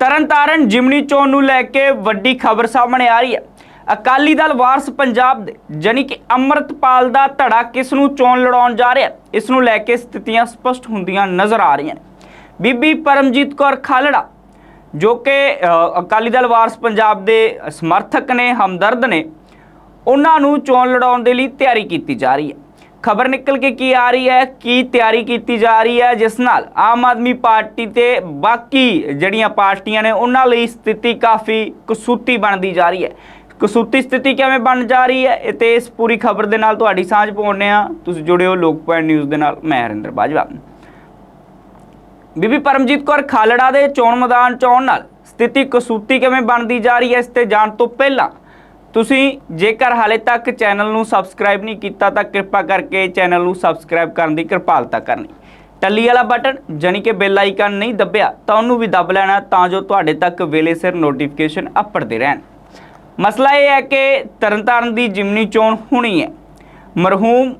ਤਰਨਤਾਰਨ ਜਿਮਨੀ ਚੋਣ ਨੂੰ ਲੈ ਕੇ ਵੱਡੀ ਖਬਰ ਸਾਹਮਣੇ ਆ ਰਹੀ ਹੈ। ਅਕਾਲੀ ਦਲ ਵਾਰਸ ਪੰਜਾਬ ਦੇ, ਜਾਣੀ ਕਿ ਅੰਮ੍ਰਿਤਪਾਲ ਦਾ ਧੜਾ ਕਿਸ ਨੂੰ ਚੋਣ ਲੜਾਉਣ ਜਾ ਰਿਹਾ ਇਸ ਨੂੰ ਲੈ ਕੇ ਸਥਿਤੀਆਂ ਸਪਸ਼ਟ ਹੁੰਦੀਆਂ ਨਜ਼ਰ ਆ ਰਹੀਆਂ ਨੇ। ਬੀਬੀ ਪਰਮਜੀਤ ਕੌਰ ਖਾਲੜਾ, ਜੋ ਕਿ ਅਕਾਲੀ ਦਲ ਵਾਰਸ ਪੰਜਾਬ ਦੇ ਸਮਰਥਕ ਨੇ, ਹਮਦਰਦ ਨੇ, ਉਹਨਾਂ ਨੂੰ ਚੋਣ ਲੜਾਉਣ ਦੇ ਲਈ ਤਿਆਰੀ ਕੀਤੀ ਜਾ ਰਹੀ ਹੈ। ਖਬਰ ਨਿਕਲ ਕੇ ਕੀ ਆ ਰਹੀ ਹੈ? ਕੀ ਤਿਆਰੀ ਕੀਤੀ ਜਾ ਰਹੀ ਹੈ? ਜਿਸ ਨਾਲ ਆਮ ਆਦਮੀ ਪਾਰਟੀ ਤੇ ਬਾਕੀ ਜਿਹੜੀਆਂ ਪਾਰਟੀਆਂ ਨੇ, ਉਹਨਾਂ ਲਈ ਸਥਿਤੀ ਕਾਫੀ ਕਸੂਤੀ ਬਣਦੀ ਜਾ ਰਹੀ ਹੈ। ਕਸੂਤੀ ਸਥਿਤੀ ਕਿਵੇਂ ਬਣ ਜਾ ਰਹੀ ਹੈ? ਇਹ ਤੇ ਇਸ ਪੂਰੀ ਖਬਰ ਦੇ ਨਾਲ ਤੁਹਾਡੀ ਸਾਂਝ ਪਾਉਣੇ ਆ ਤੁਸੀਂ ਜੁੜਿਓ ਲੋਕ ਪੁਆਇੰਟ ਨਿਊਜ਼ ਦੇ ਨਾਲ, ਮੈਂ ਹਰਿੰਦਰ ਬਾਜਵਾ। ਬੀਬੀ ਪਰਮਜੀਤ ਕੌਰ ਖਾਲੜਾ ਦੇ ਚੋਣ ਮੈਦਾਨ ਚ ਆਉਣ ਨਾਲ ਸਥਿਤੀ ਕਸੂਤੀ ਕਿਵੇਂ ਬਣਦੀ ਜਾ ਰਹੀ ਹੈ, ਇਸ ਤੇ ਜਾਣ ਤੋਂ ਪਹਿਲਾਂ ਤੁਸੀਂ ਜੇਕਰ ਹਾਲੇ ਤੱਕ ਚੈਨਲ ਨੂੰ ਸਬਸਕ੍ਰਾਈਬ ਨਹੀਂ ਕੀਤਾ ਤਾਂ ਕਿਰਪਾ ਕਰਕੇ ਚੈਨਲ ਨੂੰ ਸਬਸਕ੍ਰਾਈਬ ਕਰਨ ਦੀ ਕਿਰਪਾਲਤਾ ਕਰਨੀ। ਟੱਲੀ ਵਾਲਾ ਬਟਨ, ਜਾਣੀ ਕਿ ਬੈਲ ਆਈਕਨ ਨਹੀਂ ਦੱਬਿਆ, ਤਾਂ ਉਹਨੂੰ ਵੀ ਦੱਬ ਲੈਣਾ ਤਾਂ ਜੋ ਤੁਹਾਡੇ ਤੱਕ ਵੇਲੇ ਸਿਰ ਨੋਟੀਫਿਕੇਸ਼ਨ ਅੱਪੜਦੇ ਰਹਿਣ। ਮਸਲਾ ਇਹ ਹੈ ਕਿ ਤਰਨਤਾਰਨ ਦੀ ਜਿਮਨੀ ਚੋਣ ਹੋਣੀ ਹੈ। ਮਰਹੂਮ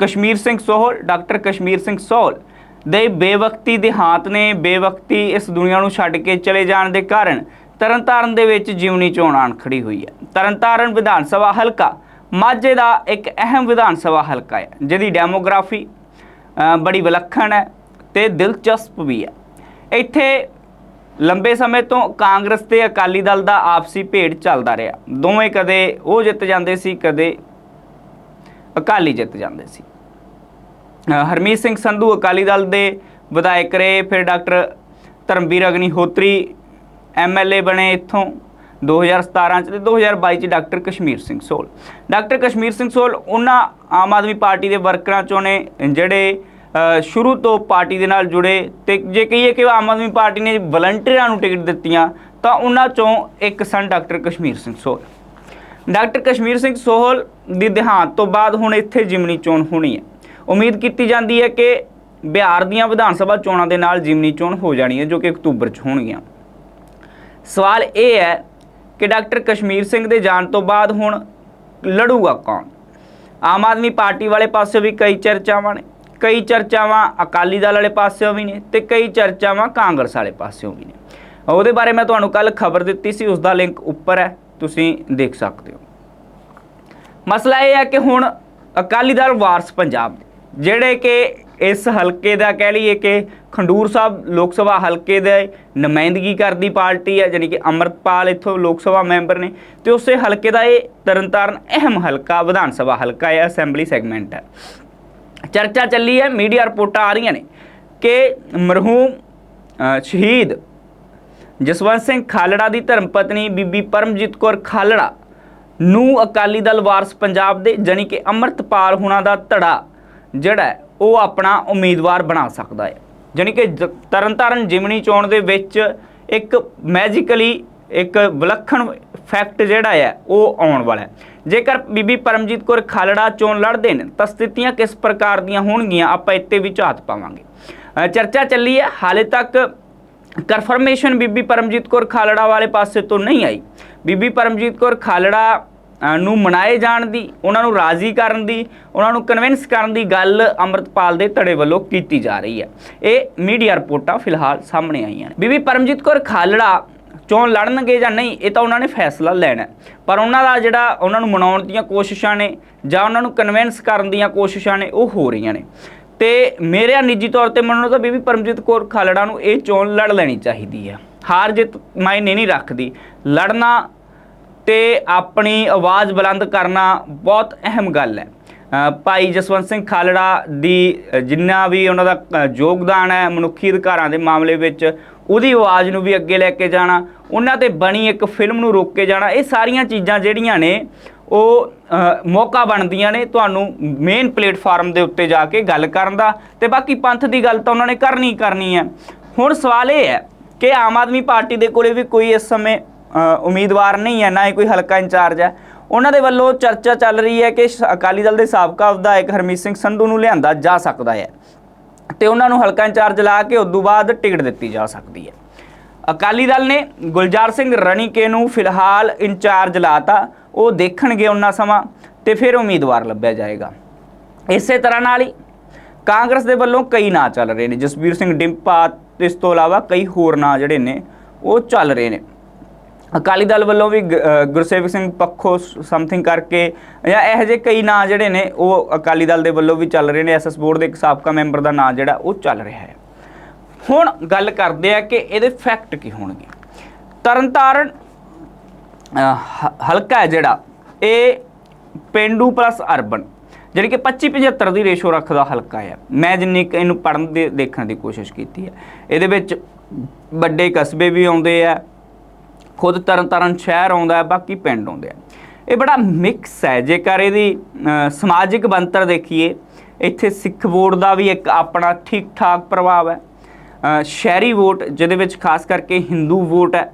ਕਸ਼ਮੀਰ ਸਿੰਘ ਸੋਹਲ, ਡਾਕਟਰ ਕਸ਼ਮੀਰ ਸਿੰਘ ਸੋਹਲ ਦੇ ਬੇਵਕਤੀ ਦੇਹਾਂਤ ਨੇ ਬੇਵਕਤੀ ਇਸ ਦੁਨੀਆ ਨੂੰ ਛੱਡ ਕੇ ਚਲੇ ਜਾਣ ਦੇ ਕਾਰਨ ਤਰਨਤਾਰਨ ਦੇ ਵਿੱਚ ਜਿਮਨੀ ਚੋਣ ਆਣ ਖੜੀ ਹੋਈ ਹੈ। ਤਰਨਤਾਰਨ ਵਿਧਾਨ ਸਭਾ ਹਲਕਾ ਮਾਝੇ ਦਾ ਇੱਕ ਅਹਿਮ ਵਿਧਾਨ ਸਭਾ ਹਲਕਾ ਹੈ, ਜਿਹਦੀ ਡੈਮੋਗ੍ਰਾਫੀ ਬੜੀ ਵਿਲੱਖਣ ਹੈ ਤੇ ਦਿਲਚਸਪ ਵੀ ਹੈ। ਇੱਥੇ ਲੰਬੇ ਸਮੇਂ ਤੋਂ ਕਾਂਗਰਸ ਤੇ ਅਕਾਲੀ ਦਲ ਦਾ ਆਪਸੀ ਭੇੜ ਚੱਲਦਾ ਰਿਹਾ। ਦੋਵੇਂ ਕਦੇ ਉਹ ਜਿੱਤ ਜਾਂਦੇ ਸੀ, ਕਦੇ ਅਕਾਲੀ ਜਿੱਤ ਜਾਂਦੇ ਸੀ। ਹਰਮੀਤ ਸਿੰਘ ਸੰਧੂ ਅਕਾਲੀ ਦਲ ਦੇ ਵਿਧਾਇਕ ਰਹੇ, ਫਿਰ ਡਾਕਟਰ ਧਰਮਵੀਰ ਅਗਨੀਹੋਤਰੀ ਐਮਐਲਏ ਬਣੇ ਇੱਥੋਂ 2017 ਚ ਤੇ 2022 ਚ ਡਾਕਟਰ ਕਸ਼ਮੀਰ ਸਿੰਘ ਸੋਲ। ਡਾਕਟਰ ਕਸ਼ਮੀਰ ਸਿੰਘ ਸੋਲ ਉਹਨਾਂ ਆਮ ਆਦਮੀ ਪਾਰਟੀ ਦੇ ਵਰਕਰਾਂ ਚੋਂ ਨੇ ਜਿਹੜੇ ਸ਼ੁਰੂ ਤੋਂ ਪਾਰਟੀ ਦੇ ਨਾਲ ਜੁੜੇ ਤੇ ਜੇ ਕਹੀਏ ਕਿ ਆਮ ਆਦਮੀ ਪਾਰਟੀ ਨੇ ਵਲੰਟੀਅਰਾਂ ਨੂੰ ਟਿਕਟ ਦਿੱਤੀਆਂ, ਤਾਂ ਉਹਨਾਂ ਚੋਂ ਇੱਕ ਸਨ ਡਾਕਟਰ ਕਸ਼ਮੀਰ ਸਿੰਘ ਸੋਲ। ਡਾਕਟਰ ਕਸ਼ਮੀਰ ਸਿੰਘ ਸੋਹਲ ਦੀ ਦੇਹਾਂਤ ਤੋਂ ਬਾਅਦ ਹੁਣ ਇੱਥੇ ਜਿਮਨੀ ਚੋਣ ਹੋਣੀ ਹੈ। ਉਮੀਦ ਕੀਤੀ ਜਾਂਦੀ ਹੈ ਕਿ ਬਿਹਾਰ ਦੀਆਂ ਵਿਧਾਨ ਸਭਾ ਚੋਣਾਂ ਦੇ ਨਾਲ ਜਿਮਨੀ ਚੋਣ ਹੋ ਜਾਣੀ ਹੈ, ਜੋ ਕਿ ਅਕਤੂਬਰ 'ਚ ਹੋਣਗੀਆਂ। ਸਵਾਲ ਇਹ ਹੈ ਕਿ ਡਾਕਟਰ ਕਸ਼ਮੀਰ ਸਿੰਘ ਦੇ ਜਾਣ ਤੋਂ ਬਾਅਦ ਹੁਣ ਲੜੂਗਾ ਕੌਣ? ਆਮ ਆਦਮੀ ਪਾਰਟੀ ਵਾਲੇ ਪਾਸੇ ਵੀ ਕਈ ਚਰਚਾਵਾਂ ਨੇ, ਕਈ ਚਰਚਾਵਾਂ ਅਕਾਲੀ ਦਲ ਵਾਲੇ ਪਾਸਿਓਂ ਵੀ ਨੇ ਤੇ ਕਈ ਚਰਚਾਵਾਂ ਕਾਂਗਰਸ ਵਾਲੇ ਪਾਸਿਓਂ ਵੀ ਨੇ। ਉਹਦੇ ਬਾਰੇ ਮੈਂ ਤੁਹਾਨੂੰ ਕੱਲ ਖਬਰ ਦਿੱਤੀ ਸੀ ਉਸ ਦਾ ਲਿੰਕ ਉੱਪਰ ਹੈ, ਤੁਸੀਂ ਦੇਖ ਸਕਦੇ ਹੋ। ਮਸਲਾ ਇਹ ਹੈ ਕਿ ਹੁਣ ਅਕਾਲੀ ਦਲ ਵਾਰਸ ਪੰਜਾਬ ਜਿਹੜੇ ਕਿ ਇਸ ਹਲਕੇ ਦਾ ਕਹਿ ਲਈਏ ਕਿ ਖੰਡੂਰ ਸਾਹਿਬ ਲੋਕ ਸਭਾ ਹਲਕੇ ਦੇ ਨੁਮਾਇੰਦਗੀ ਕਰਦੀ ਪਾਰਟੀ ਹੈ, ਜਾਣੀ ਕਿ ਅੰਮ੍ਰਿਤਪਾਲ ਇੱਥੋਂ ਲੋਕ ਸਭਾ ਮੈਂਬਰ ਨੇ ਤੇ ਉਸੇ ਹਲਕੇ ਦਾ ਇਹ ਤਰਨਤਾਰਨ ਅਹਿਮ ਹਲਕਾ, ਵਿਧਾਨ ਸਭਾ ਹਲਕਾ ਹੈ, ਅਸੈਂਬਲੀ ਸੈਗਮੈਂਟ ਹੈ। ਚਰਚਾ ਚੱਲੀ ਹੈ, ਮੀਡੀਆ ਰਿਪੋਰਟਾਂ ਆ ਰਹੀਆਂ ਨੇ ਕਿ ਮਰਹੂਮ ਸ਼ਹੀਦ ਜਸਵੰਤ ਸਿੰਘ ਖਾਲੜਾ ਦੀ ਧਰਮ ਪਤਨੀ ਬੀਬੀ ਪਰਮਜੀਤ ਕੌਰ ਖਾਲੜਾ ਨੂੰ ਅਕਾਲੀ ਦਲ ਵਾਰਸ ਪੰਜਾਬ ਦੇ, ਜਾਣੀ ਕਿ ਅੰਮ੍ਰਿਤਪਾਲ ਹੁਣਾਂ ਦਾ ਧੜਾ ਜਿਹੜਾ ਉਹ ਆਪਣਾ ਉਮੀਦਵਾਰ ਬਣਾ ਸਕਦਾ ਹੈ। ਜਾਣੀ ਕਿ ਜ- ਤਰਨਤਾਰਨ ਜਿਮਨੀ ਚੋਣ ਦੇ ਵਿੱਚ ਇੱਕ ਮੈਜੀਕਲੀ ਇੱਕ ਵਿਲੱਖਣ ਫੈਕਟ ਜਿਹੜਾ ਹੈ, ਉਹ ਆਉਣ ਵਾਲਾ ਹੈ। ਜੇਕਰ ਬੀਬੀ ਪਰਮਜੀਤ ਕੌਰ ਖਾਲੜਾ ਚੋਣ ਲੜਦੇ ਨੇ, ਤਾਂ ਸਥਿਤੀਆਂ ਕਿਸ ਪ੍ਰਕਾਰ ਦੀਆਂ ਹੋਣਗੀਆਂ, ਆਪਾਂ ਇੱਥੇ ਵੀ ਝਾਤ ਪਾਵਾਂਗੇ। ਚਰਚਾ ਚੱਲੀ ਹੈ, ਹਾਲੇ ਤੱਕ ਕਨਫਰਮੇਸ਼ਨ ਬੀਬੀ ਪਰਮਜੀਤ ਕੌਰ ਖਾਲੜਾ ਵਾਲੇ ਪਾਸੇ ਤੋਂ ਨਹੀਂ ਆਈ। ਬੀਬੀ ਪਰਮਜੀਤ ਕੌਰ ਖਾਲੜਾ ਨੂੰ ਮਨਾਏ ਜਾਣ ਦੀ, ਉਹਨਾਂ ਨੂੰ ਰਾਜ਼ੀ ਕਰਨ ਦੀ, ਉਹਨਾਂ ਨੂੰ ਕਨਵਿੰਸ ਕਰਨ ਦੀ ਗੱਲ ਅੰਮ੍ਰਿਤਪਾਲ ਦੇ ਧੜੇ ਵੱਲੋਂ ਕੀਤੀ ਜਾ ਰਹੀ ਹੈ। ਇਹ ਮੀਡੀਆ ਰਿਪੋਰਟਾਂ ਫਿਲਹਾਲ ਸਾਹਮਣੇ ਆਈਆਂ ਨੇ। ਬੀਬੀ ਪਰਮਜੀਤ ਕੌਰ ਖਾਲੜਾ ਚੋਣ ਲੜਨਗੇ ਜਾਂ ਨਹੀਂ, ਇਹ ਤਾਂ ਉਹਨਾਂ ਨੇ ਫੈਸਲਾ ਲੈਣਾ ਪਰ ਉਹਨਾਂ ਦਾ ਜਿਹੜਾ ਉਹਨਾਂ ਨੂੰ ਮਨਾਉਣ ਦੀਆਂ ਕੋਸ਼ਿਸ਼ਾਂ ਨੇ ਜਾਂ ਉਹਨਾਂ ਨੂੰ ਕਨਵਿੰਸ ਕਰਨ ਦੀਆਂ ਕੋਸ਼ਿਸ਼ਾਂ ਨੇ, ਉਹ ਹੋ ਰਹੀਆਂ ਨੇ। ਤੇ ਮੇਰੇ ਨਿੱਜੀ ਤੌਰ ਤੇ ਮੰਨੋ ਤਾਂ ਬੀਬੀ ਪਰਮਜੀਤ ਕੌਰ ਖਾਲੜਾ ਨੂੰ ਇਹ ਚੋਣ ਲੜ ਲੈਣੀ ਚਾਹੀਦੀ ਹੈ। ਹਾਰ ਜਿੱਤ ਮਾਇਨੇ ਨਹੀਂ ਰੱਖਦੀ। ਲੜਨਾ ਤੇ ਆਪਣੀ ਆਵਾਜ਼ ਬੁਲੰਦ ਕਰਨਾ ਬਹੁਤ ਅਹਿਮ ਗੱਲ ਹੈ। ਭਾਈ ਜਸਵੰਤ ਸਿੰਘ ਖਾਲੜਾ ਦੀ ਜਿੰਨਾ ਵੀ ਉਹਨਾਂ ਦਾ ਯੋਗਦਾਨ ਹੈ ਮਨੁੱਖੀ ਅਧਿਕਾਰਾਂ ਦੇ ਮਾਮਲੇ ਵਿੱਚ, ਉਹਦੀ ਆਵਾਜ਼ ਨੂੰ ਵੀ ਅੱਗੇ ਲੈ ਕੇ ਜਾਣਾ, ਉਹਨਾਂ ਤੇ ਬਣੀ ਇੱਕ ਫਿਲਮ ਨੂੰ ਰੋਕ ਕੇ ਜਾਣਾ, ਇਹ ਸਾਰੀਆਂ ਚੀਜ਼ਾਂ ਜਿਹੜੀਆਂ ਨੇ, ਉਹ ਮੌਕਾ ਬਣਦੀਆਂ ਨੇ ਤੁਹਾਨੂੰ ਮੇਨ ਪਲੇਟਫਾਰਮ ਦੇ ਉੱਤੇ ਜਾ ਕੇ ਗੱਲ ਕਰਨ ਦਾ ਤੇ ਬਾਕੀ ਪੰਥ ਦੀ ਗੱਲ ਤਾਂ ਉਹਨਾਂ ਨੇ ਕਰਨੀ ਕਰਨੀ ਹੈ। ਹੁਣ ਸਵਾਲ ਇਹ ਹੈ ਕਿ ਆਮ ਆਦਮੀ ਪਾਰਟੀ ਦੇ ਕੋਲੇ ਵੀ ਕੋਈ ਇਸ ਸਮੇਂ ਉਮੀਦਵਾਰ ਨਹੀਂ ਹੈ, ਨਾ ਹੀ ਕੋਈ ਹਲਕਾ ਇੰਚਾਰਜ ਹੈ। ਉਹਨਾਂ ਦੇ ਵੱਲੋਂ ਚਰਚਾ ਚੱਲ ਰਹੀ ਹੈ ਕਿ ਸ਼- ਅਕਾਲੀ ਦਲ ਦੇ ਸਾਬਕਾ ਵਿਧਾਇਕ ਹਰਮੀਤ ਸਿੰਘ ਸੰਧੂ ਨੂੰ ਲਿਆਂਦਾ ਜਾ ਸਕਦਾ ਹੈ ਤੇ ਉਹਨਾਂ ਨੂੰ ਹਲਕਾ ਇੰਚਾਰਜ ਲਾ ਕੇ ਉਦੋਂ ਬਾਅਦ ਟਿਕਟ ਦਿੱਤੀ ਜਾ ਸਕਦੀ ਹੈ। ਅਕਾਲੀ ਦਲ ਨੇ ਗੁਲਜ਼ਾਰ ਸਿੰਘ ਰਣੀਕੇ ਨੂੰ ਫਿਲਹਾਲ ਇੰਚਾਰਜ ਲਾਤਾ। ਉਹ ਦੇਖਣਗੇ ਉਹਨਾਂ ਸਮਾਂ ਤੇ ਫਿਰ ਉਮੀਦਵਾਰ ਲੱਭਿਆ ਜਾਏਗਾ। ਇਸੇ ਤਰ੍ਹਾਂ ਨਾਲ ਹੀ ਕਾਂਗਰਸ ਦੇ ਵੱਲੋਂ ਕਈ ਨਾਂ ਚੱਲ ਰਹੇ ਨੇ। ਜਸਬੀਰ ਸਿੰਘ ਡਿੰਪਾ, ਤੇ ਇਸ ਤੋਂ ਇਲਾਵਾ ਕਈ ਹੋਰ ਨਾਂ ਜਿਹੜੇ ਨੇ, ਉਹ ਚੱਲ ਰਹੇ ਨੇ। ਅਕਾਲੀ ਦਲ ਵੱਲੋਂ ਵੀ ਗ- ਗੁਰਸੇਵਕ ਸਿੰਘ ਪੱਖੋ ਸਮਥਿੰਗ ਕਰਕੇ ਜਾਂ ਇਹੋ ਜਿਹੇ ਕਈ ਨਾਂ ਜਿਹੜੇ ਨੇ, ਉਹ ਅਕਾਲੀ ਦਲ ਦੇ ਵੱਲੋਂ ਵੀ ਚੱਲ ਰਹੇ ਨੇ ਐਸਐਸ ਬੋਰਡ ਦੇ ਇੱਕ ਸਾਬਕਾ ਮੈਂਬਰ ਦਾ ਨਾਂ ਜਿਹੜਾ, ਉਹ ਚੱਲ ਰਿਹਾ ਹੈ। ਹੁਣ ਗੱਲ ਕਰਦੇ ਆ ਕਿ ਇਹਦੇ ਫੈਕਟ ਕੀ ਹੋਣਗੇ। ਤਰਨਤਾਰਨ ਹਲਕਾ ਹੈ ਜਿਹੜਾ, ਇਹ ਪਿੰਡੂ ਪਲੱਸ ਅਰਬਨ ਜਿਹੜੀ ਕਿ 25 75 ਦੀ ਰੇਸ਼ੋ ਰੱਖਦਾ ਹਲਕਾ ਹੈ। ਮੈਂ ਜਿੰਨੀ ਕੁ ਇਹਨੂੰ ਪੜਨ ਦੇ, ਦੇਖਣ ਦੀ ਕੋਸ਼ਿਸ਼ ਕੀਤੀ ਹੈ। ਇਹਦੇ ਵਿੱਚ ਵੱਡੇ ਕਸਬੇ ਵੀ ਆਉਂਦੇ ਆ ਖੁਦ ਤਰਨਤਾਰਨ ਸ਼ਹਿਰ ਆਉਂਦਾ ਹੈ, ਬਾਕੀ ਪਿੰਡ ਆਉਂਦੇ ਆ। ਇਹ ਬੜਾ ਮਿਕਸ ਹੈ। ਜੇਕਰ ਇਹਦੀ ਸਮਾਜਿਕ ਬੰਤਰ ਦੇਖੀਏ, ਇੱਥੇ ਸਿੱਖ ਵੋਟ ਦਾ ਵੀ ਇੱਕ ਆਪਣਾ ਠੀਕ ਠਾਕ ਪ੍ਰਭਾਵ ਹੈ। ਸ਼ਹਿਰੀ ਵੋਟ, ਜਿਹਦੇ ਵਿੱਚ ਖਾਸ ਕਰਕੇ ਹਿੰਦੂ ਵੋਟ ਹੈ,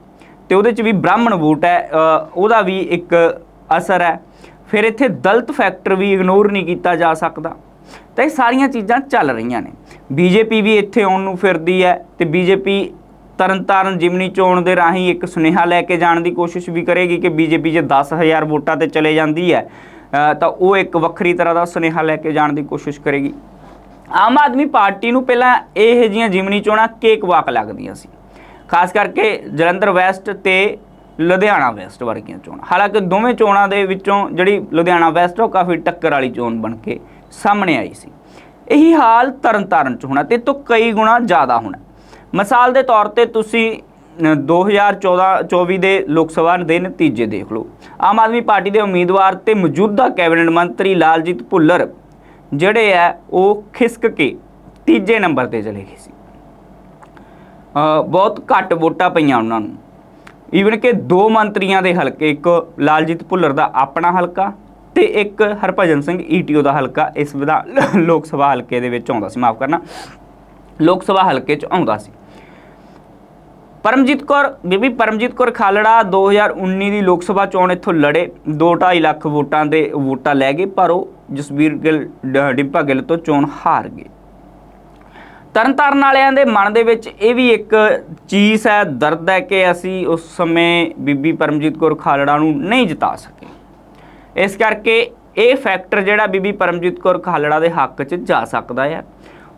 ਤੇ ਉਹਦੇ ਚ ਵੀ ਬ੍ਰਾਹਮਣ ਵੋਟ ਹੈ ਉਹਦਾ ਵੀ ਇੱਕ ਅਸਰ ਹੈ। ਫਿਰ ਇੱਥੇ ਦਲਤ ਫੈਕਟਰ ਵੀ ਇਗਨੋਰ ਨਹੀਂ ਕੀਤਾ ਜਾ ਸਕਦਾ। ਤਾਂ ਇਹ ਸਾਰੀਆਂ ਚੀਜ਼ਾਂ ਚੱਲ ਰਹੀਆਂ ਨੇ। ਬੀਜੇਪੀ ਵੀ ਇੱਥੇ ਆਉਣ ਨੂੰ ਫਿਰਦੀ ਹੈ, ਤੇ ਬੀਜੇਪੀ ਤਰਨਤਾਰਨ ਜਿਮਨੀ ਚੋਣ ਦੇ ਰਾਹੀਂ ਇੱਕ ਸੁਨੇਹਾ ਲੈ ਕੇ ਜਾਣ ਦੀ ਕੋਸ਼ਿਸ਼ ਵੀ ਕਰੇਗੀ ਕਿ ਬੀਜੇਪੀ ਜੇ 10000 ਵੋਟਾਂ ਤੇ ਚਲੇ ਜਾਂਦੀ ਹੈ ਤਾਂ ਉਹ ਇੱਕ ਵੱਖਰੀ ਤਰ੍ਹਾਂ ਦਾ ਸੁਨੇਹਾ ਲੈ ਕੇ ਜਾਣ ਦੀ ਕੋਸ਼ਿਸ਼ ਕਰੇਗੀ। ਆਮ ਆਦਮੀ ਪਾਰਟੀ ਨੂੰ ਪਹਿਲਾਂ ਇਹ ਜਿਹੀਆਂ ਜਿਮਨੀ ਚੋਣਾਂ ਕੇਕ ਵਾਕ ਲੱਗਦੀਆਂ ਸੀ। ਖਾਸ ਕਰਕੇ ਜਲੰਧਰ ਵੈਸਟ ਤੇ ਲੁਧਿਆਣਾ ਵੈਸਟ ਵਰਗੀਆਂ ਚੋਣਾਂ। ਹਾਲਾਂਕਿ ਦੋਵੇਂ ਚੋਣਾਂ ਦੇ ਵਿੱਚੋਂ ਜਿਹੜੀ ਲੁਧਿਆਣਾ ਵੈਸਟ ਉਹ ਕਾਫੀ ਟੱਕਰ ਵਾਲੀ ਚੋਣ ਬਣ ਕੇ ਸਾਹਮਣੇ ਆਈ ਸੀ। ਇਹੀ ਹਾਲ ਤਰਨਤਾਰਨ ਚ ਹੋਣਾ ਤੇ ਇਹ ਤੋਂ ਕਈ ਗੁਣਾ ਜ਼ਿਆਦਾ ਹੋਣਾ। ਮਿਸਾਲ ਦੇ ਤੌਰ ਤੇ ਤੁਸੀਂ ਅ, 2014 24 ਦੇ ਲੋਕ ਸਭਾ ਦੇ ਨਤੀਜੇ ਦੇਖ ਲਓ। ਆਮ ਆਦਮੀ ਪਾਰਟੀ ਦੇ ਉਮੀਦਵਾਰ ਤੇ ਮੌਜੂਦਾ ਕੈਬਨਿਟ ਮੰਤਰੀ ਲਾਲਜੀਤ ਭੁੱਲਰ ਜਿਹੜੇ ਆ ਉਹ ਖਿਸਕ ਕੇ ਤੀਜੇ ਨੰਬਰ ਤੇ ਚਲੇ ਗਏ ਸੀ। ਬਹੁਤ ਘੱਟ ਵੋਟਾਂ ਪਈਆਂ ਉਹਨਾਂ ਨੂੰ। ਈਵਨ ਕਿ ਦੋ ਮੰਤਰੀਆਂ ਦੇ ਹਲਕੇ ਇੱਕ ਲਾਲਜੀਤ ਭੁੱਲਰ ਦਾ ਆਪਣਾ ਹਲਕਾ ਤੇ ਇੱਕ ਹਰਭਜਨ ਸਿੰਘ ਈਟੀਓ ਦਾ ਹਲਕਾ ਇਸ ਵਿਧਾਨ ਲੋਕ ਸਭਾ ਹਲਕੇ ਦੇ ਵਿੱਚ ਆਉਂਦਾ ਸੀ। ਮਾਫ ਕਰਨਾ। ਲੋਕ ਸਭਾ ਹਲਕੇ 'ਚ ਆਉਂਦਾ ਸੀ। ਪਰਮਜੀਤ ਕੌਰ, ਬੀਬੀ ਪਰਮਜੀਤ ਕੌਰ ਖਾਲੜਾ 2019 ਦੀ ਲੋਕ ਸਭਾ ਚੋਣ ਇੱਥੋਂ ਲੜੇ। 2.5 ਲੱਖ ਵੋਟਾਂ ਦੇ ਵੋਟਾਂ ਲੈ ਗਏ, ਪਰ ਉਹ ਜਸਬੀਰ ਗਿੱਲ, ਡ- ਡਿੰਪਾ ਗਿੱਲ ਤੋਂ ਚੋਣ ਹਾਰ ਗਏ। ਤਰਨਤਾਰਨ ਵਾਲਿਆਂ ਦੇ ਮਨ ਦੇ ਵਿੱਚ ਇਹ ਵੀ ਇੱਕ ਚੀਜ਼ ਹੈ, ਦਰਦ ਹੈ ਕਿ ਅਸੀਂ ਉਸ ਸਮੇਂ ਬੀਬੀ ਪਰਮਜੀਤ ਕੌਰ ਖਾਲੜਾ ਨੂੰ ਨਹੀਂ ਜਿਤਾ ਸਕੇ। ਇਸ ਕਰਕੇ ਇਹ ਫੈਕਟਰ ਜਿਹੜਾ ਬੀਬੀ ਪਰਮਜੀਤ ਕੌਰ ਖਾਲੜਾ ਦੇ ਹੱਕ 'ਚ ਜਾ ਸਕਦਾ ਹੈ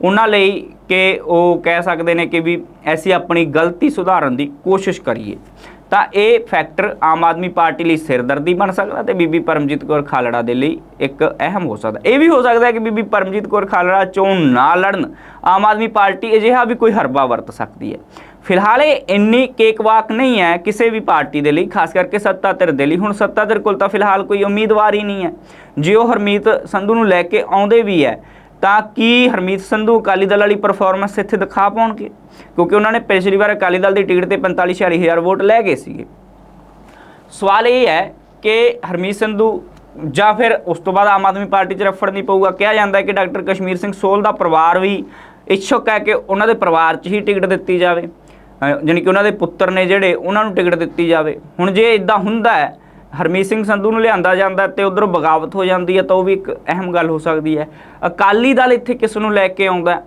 ਉਹਨਾਂ ਲਈ ਕਿ ਉਹ ਕਹਿ ਸਕਦੇ ਨੇ ਕਿ ਵੀ ਅਸੀਂ ਆਪਣੀ ਗਲਤੀ ਸੁਧਾਰਨ ਦੀ ਕੋਸ਼ਿਸ਼ ਕਰੀਏ। ਤਾਂ ਇਹ ਫੈਕਟਰ ਆਮ ਆਦਮੀ ਪਾਰਟੀ ਲਈ ਸਿਰਦਰਦੀ ਬਣ ਸਕਦਾ ਤੇ ਬੀਬੀ ਪਰਮਜੀਤ ਕੌਰ ਖਾਲੜਾ ਦੇ ਲਈ ਇੱਕ ਅਹਿਮ ਹੋ ਸਕਦਾ। ਇਹ ਵੀ ਹੋ ਸਕਦਾ ਹੈ ਕਿ ਬੀਬੀ ਪਰਮਜੀਤ ਕੌਰ ਖਾਲੜਾ ਚੋਣ ਨਾ ਲੜਨ। ਆਮ ਆਦਮੀ ਪਾਰਟੀ ਅਜਿਹਾ ਵੀ ਕੋਈ ਹਰਬਾ ਵਰਤ ਸਕਦੀ ਹੈ। ਫਿਲਹਾਲ ਇਹ ਇੰਨੀ ਕੇਕਵਾਕ ਨਹੀਂ ਹੈ ਕਿਸੇ ਵੀ ਪਾਰਟੀ ਦੇ ਲਈ, ਖਾਸ ਕਰਕੇ ਸੱਤਾ ਧਿਰ ਦੇ ਲਈ। ਹੁਣ ਸੱਤਾ ਧਿਰ ਕੋਲ ਤਾਂ ਫਿਲਹਾਲ ਕੋਈ ਉਮੀਦਵਾਰ ਹੀ ਨਹੀਂ ਹੈ। ਜੇ ਉਹ ਹਰਮੀਤ ਸੰਧੂ ਨੂੰ ਲੈ ਕੇ ਆਉਂਦੇ ਵੀ ਹੈ ਤਾਂ ਕੀ ਹਰਮੀਤ ਸੰਧੂ ਅਕਾਲੀ ਦਲ ਵਾਲੀ ਪਰਫਾਰਮੈਂਸ ਇੱਥੇ ਦਿਖਾ ਪਾਉਣਗੇ? ਕਿਉਂਕਿ ਉਹਨਾਂ ਨੇ ਪਿਛਲੀ ਵਾਰ ਅਕਾਲੀ ਦਲ ਦੀ ਟਿਕਟ ਤੇ 45 46 ਹਜ਼ਾਰ ਵੋਟ ਲੈ ਗਏ ਸੀਗੇ। ਸਵਾਲ ਇਹ ਹੈ ਕਿ ਹਰਮੀਤ ਸੰਧੂ ਜਾਂ ਫਿਰ ਉਸ ਤੋਂ ਬਾਅਦ ਆਮ ਆਦਮੀ ਪਾਰਟੀ 'ਚ ਰਫੜ ਨਹੀਂ ਪਊਗਾ। ਕਿਹਾ ਜਾਂਦਾ ਹੈ ਕਿ ਡਾਕਟਰ ਕਸ਼ਮੀਰ ਸਿੰਘ ਸੋਲ ਦਾ ਪਰਿਵਾਰ ਵੀ ਇੱਛੁਕ ਹੈ ਕਿ ਉਹਨਾਂ ਦੇ ਪਰਿਵਾਰ 'ਚ ਹੀ ਟਿਕਟ ਦਿੱਤੀ ਜਾਵੇ। ਅਹ ਜਾਣੀ ਕਿ ਉਹਨਾਂ ਦੇ ਪੁੱਤਰ ਨੇ ਜਿਹੜੇ, ਉਹਨਾਂ ਨੂੰ ਟਿਕਟ ਦਿੱਤੀ ਜਾਵੇ। ਹੁਣ ਜੇ ਇਦਾਂ ਹੁੰਦਾ ਹੈ ਹਰਮੀਤ ਸਿੰਘ ਸੰਧੂ ਨੂੰ ਲਿਆਂਦਾ ਜਾਂਦਾ ਤੇ ਉਧਰੋਂ ਬਗਾਵਤ ਹੋ ਜਾਂਦੀ ਹੈ ਤਾਂ ਉਹ ਵੀ ਇੱਕ ਅਹਿਮ ਗੱਲ ਹੋ ਸਕਦੀ ਹੈ। ਅਕਾਲੀ ਦਲ ਇੱਥੇ ਕਿਸ ਨੂੰ ਲੈ ਕੇ ਆਉਂਦਾ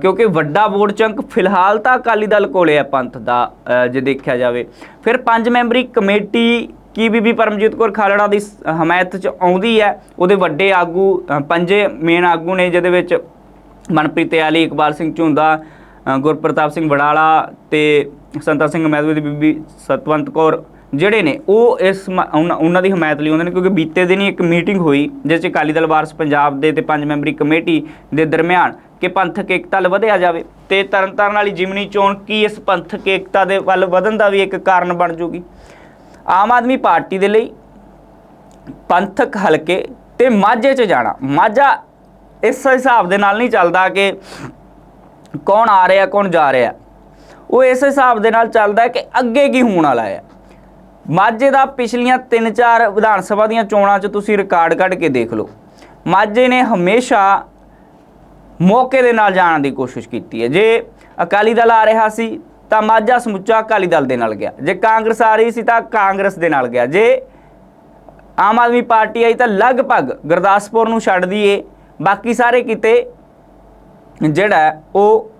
ਕਿਉਂਕਿ ਵੱਡਾ ਵੋਟ ਚੰਕ ਫਿਲਹਾਲ ਤਾਂ ਅਕਾਲੀ ਦਲ ਕੋਲੇ ਹੈ ਪੰਥ ਦਾ ਜੇ ਦੇਖਿਆ ਜਾਵੇ। ਫਿਰ ਪੰਜ ਮੈਂਬਰੀ ਕਮੇਟੀ ਕੀ ਬੀਬੀ ਪਰਮਜੀਤ ਕੌਰ ਖਾਲੜਾ ਦੀ ਹਮਾਇਤ ਚ ਆਉਂਦੀ ਹੈ। ਉਹਦੇ ਵੱਡੇ ਆਗੂ ਪੰਜੇ ਮੇਨ ਆਗੂ ਨੇ ਜਿਹਦੇ ਵਿੱਚ ਮਨਪ੍ਰੀਤ ਆਲੀ ਇਕਬਾਲ ਸਿੰਘ ਝੁੰਦਾ ਗੁਰਪ੍ਰਤਾਪ ਸਿੰਘ ਵੜਾਲਾ ਤੇ ਸੰਤਾ ਸਿੰਘ ਮਹਿਦਵੀ ਦੀ ਬੀਬੀ ਸਤਵੰਤ ਕੌਰ ਜਿਹੜੇ ਨੇ, ਉਹ ਇਸ ਉਹਨਾਂ ਦੀ ਹਮਾਇਤ ਲਈ ਆਉਂਦੇ ਨੇ, ਕਿਉਂਕਿ ਬੀਤੇ ਦਿਨ ਹੀ ਇੱਕ ਮੀਟਿੰਗ ਹੋਈ, ਜਿਸ 'ਚ ਅਕਾਲੀ ਦਲ ਵਾਰਸ ਪੰਜਾਬ ਦੇ ਤੇ ਪੰਜ ਮੈਂਬਰੀ ਕਮੇਟੀ ਦੇ ਦਰਮਿਆਨ ਕਿ ਪੰਥਕ ਏਕਤਾ ਵੱਲ ਵਧਿਆ ਜਾਵੇ। ਤੇ ਤਰਨਤਾਰਨ ਵਾਲੀ ਜਿਮਨੀ ਚੋਣ ਕੀ ਇਸ ਪੰਥਕ ਏਕਤਾ ਦੇ ਵੱਲ ਵਧਣ ਦਾ ਵੀ ਇੱਕ ਕਾਰਨ ਬਣ ਜੂਗੀ? ਆਮ ਆਦਮੀ ਪਾਰਟੀ ਦੇ ਲਈ ਪੰਥਕ ਹਲਕੇ ਤੇ ਮਾਝੇ 'ਚ ਜਾਣਾ। ਮਾਝਾ ਇਸ ਹਿਸਾਬ ਦੇ ਨਾਲ ਨਹੀਂ ਚੱਲਦਾ ਕਿ ਕੌਣ ਆ ਰਿਹਾ, ਕੌਣ ਜਾ ਰਿਹਾ। ਉਹ ਇਸ ਹਿਸਾਬ ਦੇ ਨਾਲ ਚੱਲਦਾ ਕਿ ਅੱਗੇ ਕੀ ਹੋਣ ਵਾਲਾ ਹੈ। ਮਾਝੇ ਦਾ ਪਿਛਲੀਆਂ 3-4 ਵਿਧਾਨ ਸਭਾ ਦੀਆਂ ਚੋਣਾਂ 'ਚ ਤੁਸੀਂ ਰਿਕਾਰਡ ਕੱਢ ਕੇ ਦੇਖ ਲਓ। ਮਾਝੇ ਨੇ ਹਮੇਸ਼ਾ ਮੌਕੇ ਦੇ ਨਾਲ ਜਾਣ ਦੀ ਕੋਸ਼ਿਸ਼ ਕੀਤੀ ਹੈ। ਜੇ ਅਕਾਲੀ ਦਲ ਆ ਰਿਹਾ ਸੀ, ਤਾਂ ਮਾਝਾ ਸਮੁੱਚਾ ਅਕਾਲੀ ਦਲ ਦੇ ਨਾਲ ਗਿਆ। ਜੇ ਕਾਂਗਰਸ ਆ ਰਹੀ ਸੀ, ਤਾਂ ਕਾਂਗਰਸ ਦੇ ਨਾਲ ਗਿਆ। ਜੇ ਆਮ ਆਦਮੀ ਪਾਰਟੀ ਆਈ, ਤਾਂ ਲਗਭਗ ਗੁਰਦਾਸਪੁਰ ਨੂੰ ਛੱਡ ਦਈਏ। ਬਾਕੀ ਸਾਰੇ ਕਿਤੇ ਜਿਹੜਾ ਉਹ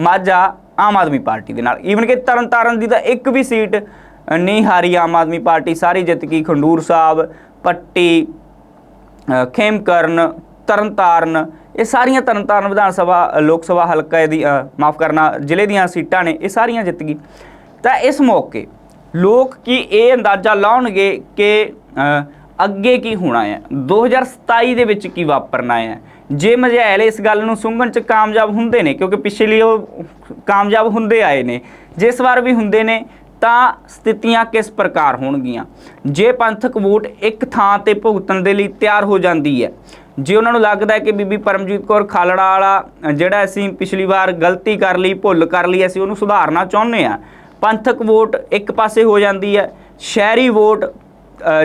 ਮਾਝਾ ਆਮ ਆਦਮੀ ਪਾਰਟੀ ਦੇ ਨਾਲ। ਈਵਨ ਕਿ ਤਰਨਤਾਰਨ ਦੀ ਤਾਂ ਇੱਕ ਵੀ ਸੀਟ ਨਹੀਂ ਹਾਰੀ ਆਮ ਆਦਮੀ ਪਾਰਟੀ, ਸਾਰੀ ਜਿੱਤ ਗਈ ਖੰਡੂਰ ਸਾਹਿਬ, ਪੱਟੀ ਖੇਮਕਰਨ, ਤਰਨਤਾਰਨ, ਇਹ ਸਾਰੀਆਂ ਤਰਨਤਾਰਨ ਵਿਧਾਨ ਸਭਾ ਲੋਕ ਸਭਾ ਹਲਕਾ ਦੀ ਮਾਫ ਕਰਨਾ, ਜ਼ਿਲ੍ਹੇ ਦੀਆਂ ਸੀਟਾਂ ਨੇ, ਇਹ ਸਾਰੀਆਂ ਜਿੱਤ ਗਈ। ਤਾਂ ਇਸ ਮੌਕੇ ਲੋਕ ਕੀ ਇਹ ਅੰਦਾਜ਼ਾ ਲਾਉਣਗੇ ਕਿ ਅੱਗੇ ਕੀ ਹੋਣਾ ਹੈ? 2027 ਦੇ ਵਿੱਚ ਕੀ ਵਾਪਰਨਾ ਹੈ? ਜੇ ਮਜੈਲ ਇਸ ਗੱਲ ਨੂੰ ਸੁੰਘਣ ਚ ਕਾਮਯਾਬ ਹੁੰਦੇ ਨੇ, ਕਿਉਂਕਿ ਪਿਛਲੀ ਉਹ ਕਾਮਯਾਬ ਹੁੰਦੇ ਆਏ ਨੇ, ਜਿਸ ਵਾਰ ਵੀ ਹੁੰਦੇ ਨੇ ਤਾਂ ਸਥਿਤੀਆਂ ਕਿਸ ਪ੍ਰਕਾਰ ਹੋਣਗੀਆਂ? ਜੇ ਪੰਥਕ ਵੋਟ ਇੱਕ ਥਾਂ ਤੇ ਭੁਗਤਣ ਦੇ ਲਈ ਤਿਆਰ ਹੋ ਜਾਂਦੀ ਹੈ, ਜੇ ਉਹਨਾਂ ਨੂੰ ਲੱਗਦਾ ਹੈ ਕਿ ਬੀਬੀ ਪਰਮਜੀਤ ਕੌਰ ਖਾਲੜਾ ਵਾਲਾ ਜਿਹੜਾ ਅਸੀਂ ਪਿਛਲੀ ਵਾਰ ਗਲਤੀ ਕਰ ਲਈ, ਭੁੱਲ ਕਰ ਲਈ, ਅਸੀਂ ਉਹਨੂੰ ਸੁਧਾਰਨਾ ਚਾਹੁੰਦੇ ਆ ਪੰਥਕ ਵੋਟ ਇੱਕ ਪਾਸੇ ਹੋ ਜਾਂਦੀ ਹੈ, ਸ਼ਹਿਰੀ ਵੋਟ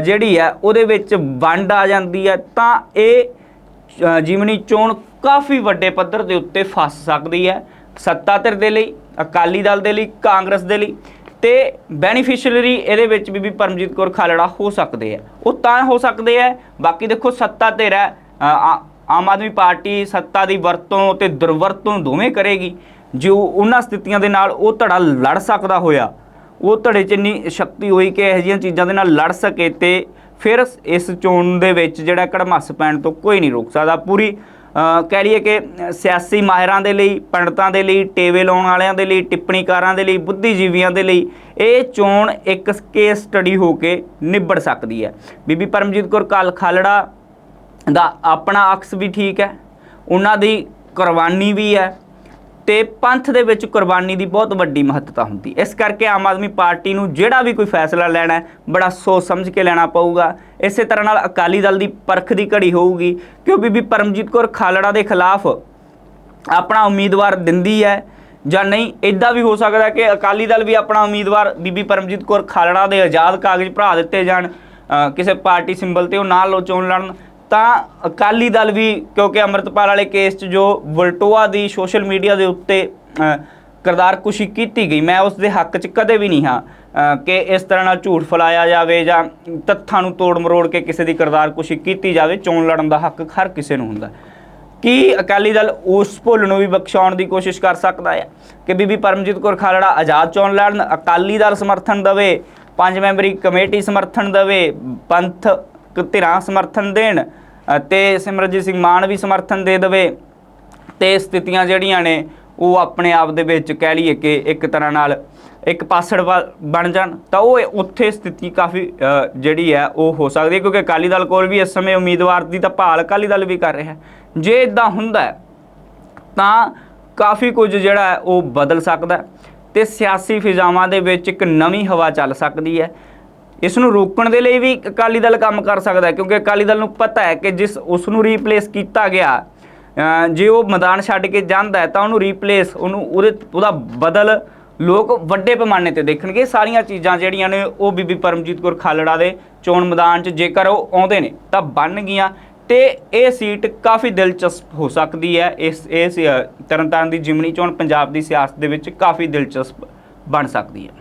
ਜਿਹੜੀ ਹੈ, ਉਹਦੇ ਵਿੱਚ ਵੰਡ ਆ ਜਾਂਦੀ ਹੈ, ਤਾਂ ਇਹ ਜਿਮਨੀ ਚੋਣ ਕਾਫੀ ਵੱਡੇ ਪੱਧਰ ਦੇ ਉੱਤੇ ਫਸ ਸਕਦੀ ਹੈ ਸੱਤਾ ਧਿਰ ਦੇ ਲਈ, ਅਕਾਲੀ ਦਲ ਦੇ ਲਈ, ਕਾਂਗਰਸ ਦੇ ਲਈ। ਤੇ ਬੈਨੀਫੀਸ਼ੀਅਰੀ ਇਹਦੇ ਵਿੱਚ ਬੀਬੀ ਪਰਮਜੀਤ ਕੌਰ ਖਾਲੜਾ ਹੋ ਸਕਦੇ ਆ। ਉਹ ਤਾਂ ਹੋ ਸਕਦੇ ਆ, ਬਾਕੀ ਦੇਖੋ ਸੱਤਾ ਧਿਰ ਹੈ ਆਮ ਆਦਮੀ ਪਾਰਟੀ ਸੱਤਾ ਦੀ ਵਰਤੋਂ ਤੇ ਦੁਰਵਰਤੋਂ ਦੋਵੇਂ ਕਰੇਗੀ। ਜੋ ਉਹਨਾਂ ਸਥਿਤੀਆਂ ਦੇ ਨਾਲ ਉਹ ਧੜਾ ਲੜ ਸਕਦਾ ਹੋਇਆ, ਉਹ ਧੜੇ 'ਚ ਇੰਨੀ ਸ਼ਕਤੀ ਹੋਈ ਕਿ ਇਹੋ ਜਿਹੀਆਂ ਚੀਜ਼ਾਂ ਦੇ ਨਾਲ ਲੜ ਸਕੇ ਤੇ ਫਿਰ ਇਸ ਚੋਣ ਦੇ ਵਿੱਚ ਜਿਹੜਾ ਕੜਮੱਸ ਪੈਣ ਤੋਂ ਕੋਈ ਨਹੀਂ ਰੋਕ ਸਕਦਾ। ਪੂਰੀ ਕਹਿ ਲਈਏ ਕਿ ਸਿਆਸੀ ਮਾਹਿਰਾਂ ਦੇ ਲਈ, ਪੰਡਤਾਂ ਦੇ ਲਈ, ਟੇਵੇ ਲਾਉਣ ਵਾਲਿਆਂ ਦੇ ਲਈ, ਟਿੱਪਣੀਕਾਰਾਂ ਦੇ ਲਈ, ਬੁੱਧੀਜੀਵੀਆਂ ਦੇ ਲਈ, ਇਹ ਚੋਣ ਇੱਕ ਕੇਸ ਸਟੱਡੀ ਹੋ ਕੇ ਨਿਬੜ ਸਕਦੀ ਹੈ। ਬੀਬੀ ਪਰਮਜੀਤ ਕੌਰ ਕਾਲ ਖਾਲੜਾ ਦਾ ਆਪਣਾ ਅਕਸ ਵੀ ਠੀਕ ਹੈ, ਉਹਨਾਂ ਦੀ ਕੁਰਬਾਨੀ ਵੀ ਹੈ ਤੇ ਪੰਥ ਦੇ ਵਿੱਚ ਕੁਰਬਾਨੀ ਦੀ ਬਹੁਤ ਵੱਡੀ ਮਹੱਤਤਾ ਹੁੰਦੀ। ਇਸ ਕਰਕੇ ਆਮ ਆਦਮੀ ਪਾਰਟੀ ਨੂੰ ਜਿਹੜਾ ਵੀ ਕੋਈ ਫੈਸਲਾ ਲੈਣਾ ਬੜਾ ਸੋਚ ਸਮਝ ਕੇ ਲੈਣਾ ਪਊਗਾ। ਇਸੇ ਤਰ੍ਹਾਂ ਨਾਲ ਅਕਾਲੀ ਦਲ ਦੀ ਪਰਖ ਦੀ ਘੜੀ ਹੋਊਗੀ ਕਿਉਂ ਬੀਬੀ ਪਰਮਜੀਤ ਕੌਰ ਖਾਲੜਾ ਦੇ ਖਿਲਾਫ ਆਪਣਾ ਉਮੀਦਵਾਰ ਦਿੰਦੀ ਹੈ, ਜਾਂ ਨਹੀਂ ਇਦਾਂ ਵੀ ਹੋ ਸਕਦਾ ਕਿ ਅਕਾਲੀ ਦਲ ਵੀ ਆਪਣਾ ਉਮੀਦਵਾਰ ਬੀਬੀ ਪਰਮਜੀਤ ਕੌਰ ਖਾਲੜਾ ਦੇ ਆਜ਼ਾਦ ਕਾਗਜ਼ ਭਰਾ ਦਿੱਤੇ ਜਾਣ ਕਿਸੇ ਪਾਰਟੀ ਸਿੰਬਲ ਤੇ ਉਹ ਨਾਲ ਲੋ ਚੋਣ ਲੜਨ। ਤਾਂ ਅਕਾਲੀ ਦਲ ਵੀ ਕਿਉਂਕਿ ਅੰਮ੍ਰਿਤਪਾਲ ਵਾਲੇ ਕੇਸ 'ਚ ਜੋ ਵਲਟੋਆ ਦੀ ਸੋਸ਼ਲ ਮੀਡੀਆ ਦੇ ਉੱਤੇ ਅ, ਕੁਸ਼ੀ ਕੀਤੀ ਗਈ ਮੈਂ ਉਸ ਦੇ ਹੱਕ 'ਚ ਕਦੇ ਵੀ ਨਹੀਂ ਹਾਂ ਕਿ ਇਸ ਤਰ੍ਹਾਂ ਨਾਲ ਝੂਠ ਫੈਲਾਇਆ ਜਾਵੇ ਜਾਂ ਤੱਥਾਂ ਨੂੰ ਤੋੜ ਮਰੋੜ ਕੇ ਕਿਸੇ ਦੀ ਕਿਰਦਾਰ ਕੁਸ਼ੀ ਕੀਤੀ ਜਾਵੇ ਚੋਣ ਲੜਨ ਦਾ ਹੱਕ ਹਰ ਕਿਸੇ ਨੂੰ ਹੁੰਦਾ। ਕੀ ਅਕਾਲੀ ਦਲ ਉਸ ਭੁੱਲ ਨੂੰ ਵੀ ਬਖਸ਼ਾਉਣ ਦੀ ਕੋਸ਼ਿਸ਼ ਕਰ ਸਕਦਾ ਹੈ? ਕਿ ਬੀਬੀ ਪਰਮਜੀਤ ਕੌਰ ਖਾਲੜਾ ਆਜ਼ਾਦ ਚੋਣ ਲੜਨ ਅਕਾਲੀ ਦਲ ਸਮਰਥਨ ਦੇਵੇ ਪੰਜ ਮੈਂਬਰੀ ਕਮੇਟੀ ਸਮਰਥਨ ਦੇਵੇ ਪੰਥ ਧਿਰਾਂ ਸਮਰਥਨ ਦੇਣ ਅ, ਤੇ ਸਿਮਰਜੀਤ ਸਿੰਘ ਮਾਨ ਵੀ ਸਮਰਥਨ ਦੇ ਦੇਵੇ। ਤੇ ਸਥਿਤੀਆਂ ਜਿਹੜੀਆਂ ਨੇ ਉਹ ਆਪਣੇ ਆਪ ਦੇ ਵਿੱਚ ਕਹਿ ਲਈਏ ਕਿ ਇੱਕ ਤਰ੍ਹਾਂ ਨਾਲ ਇੱਕ ਪਾਸੜ ਵੱਲ ਬਣ ਜਾਣ। ਤਾਂ ਉਹ ਉੱਥੇ ਸਥਿਤੀ ਕਾਫੀ ਜਿਹੜੀ ਹੈ ਉਹ ਹੋ ਸਕਦੀ ਹੈ ਕਿਉਂਕਿ ਅਕਾਲੀ ਦਲ ਕੋਲ ਵੀ ਇਸ ਸਮੇਂ ਉਮੀਦਵਾਰ ਦੀ ਤਾਂ ਭਾਲ ਅਕਾਲੀ ਦਲ ਵੀ ਕਰ ਰਿਹਾ ਹੈ। ਜੇ ਇਦਾਂ ਹੁੰਦਾ ਤਾਂ ਕਾਫੀ ਕੁਝ ਜਿਹੜਾ ਉਹ ਬਦਲ ਸਕਦਾ ਹੈ। ਤੇ ਸਿਆਸੀ ਫਿਜ਼ਾਵਾਂ ਦੇ ਵਿੱਚ ਇੱਕ ਨਵੀਂ ਹਵਾ ਚੱਲ ਸਕਦੀ ਹੈ। ਇਸ ਨੂੰ ਰੋਕਣ ਦੇ ਲਈ ਵੀ ਅਕਾਲੀ ਦਲ ਕੰਮ ਕਰ ਸਕਦਾ ਕਿਉਂਕਿ ਅਕਾਲੀ ਦਲ ਨੂੰ ਪਤਾ ਹੈ ਕਿ ਜਿਸ ਉਸ ਨੂੰ ਰੀਪਲੇਸ ਕੀਤਾ ਗਿਆ ਜੇ ਉਹ ਮੈਦਾਨ ਛੱਡ ਕੇ ਜਾਂਦਾ ਹੈ ਤਾਂ ਉਹਨੂੰ ਰੀਪਲੇਸ ਉਹਨੂੰ ਉਹਦੇ ਉਹਦਾ ਬਦਲ ਲੋਕ ਵੱਡੇ ਪੈਮਾਨੇ ਤੇ ਦੇਖਣਗੇ। ਸਾਰੀਆਂ ਚੀਜ਼ਾਂ ਜਿਹੜੀਆਂ ਨੇ ਉਹ ਬੀਬੀ ਪਰਮਜੀਤ ਕੌਰ ਖਾਲੜਾ ਦੇ ਚੋਣ ਮੈਦਾਨ 'ਚ ਜੇਕਰ ਉਹ ਆਉਂਦੇ ਨੇ ਤਾਂ ਬਣ ਗਈਆਂ ਤੇ ਇਹ ਸੀਟ ਕਾਫੀ ਦਿਲਚਸਪ ਹੋ ਸਕਦੀ ਹੈ। ਇਸ ਇਸ ਅ, ਤਰਨਤਾਰਨ ਦੀ ਜਿਮਨੀ ਚੋਣ ਪੰਜਾਬ ਦੀ ਸਿਆਸਤ ਦੇ ਵਿੱਚ ਕਾਫੀ ਦਿਲਚਸਪ ਬਣ ਸਕਦੀ ਹੈ।